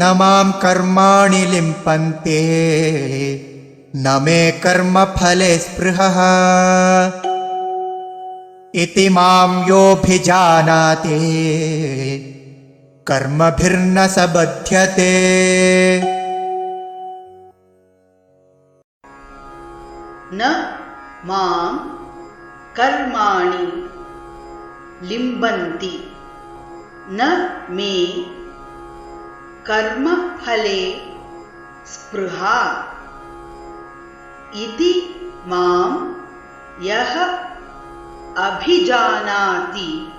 न मां कर्माणि लिम्पन्ते। न मे कर्मफले स्पृहः। इति मां योऽभिजानाति। कर्मभिर्न स बध्यते न मां कर्माणि लिम्बन्ति। न मे कर्मफले स्पृहा इति मां यः अभिजानाति।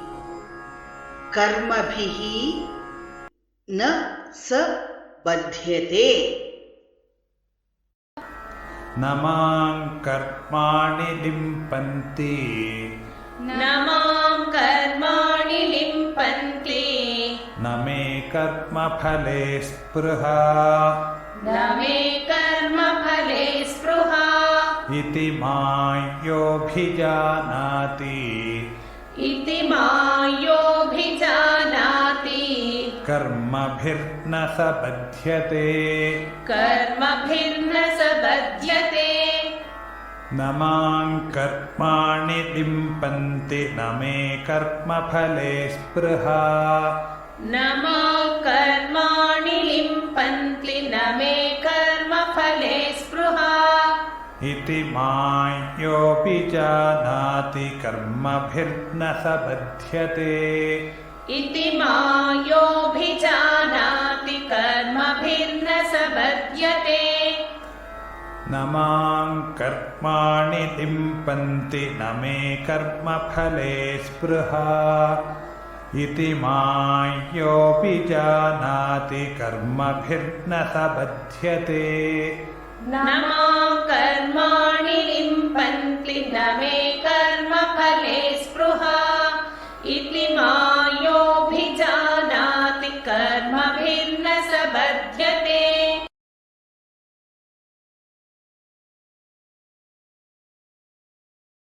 कर्मभिः न स बध्यते। न मां कर्माणि लिम्पन्ति। न मां कर्माणि कर्मफले स्पृहा। न मे कर्मफले स्पृहा। इति मायोऽभिजानाति इति मायोऽभिजानाति कर्मभिर्न स बध्यते। कर्मभिर्न स बध्यते। न मां कर्माणि लिम्पन्ति न मे कर्मफले स्पृहा। न इति मायोऽभिजानाति कर्मभिर्न स बध्यते इति मायोऽभिजानाति कर्मभिर्न स बध्यते न मां कर्माणि लिम्पन्ति न मे कर्मफले स्पृहा। इति मायोऽभिजानाति कर्मभिर्न स बध्यते न मां कर्माणि लिम्पन्ति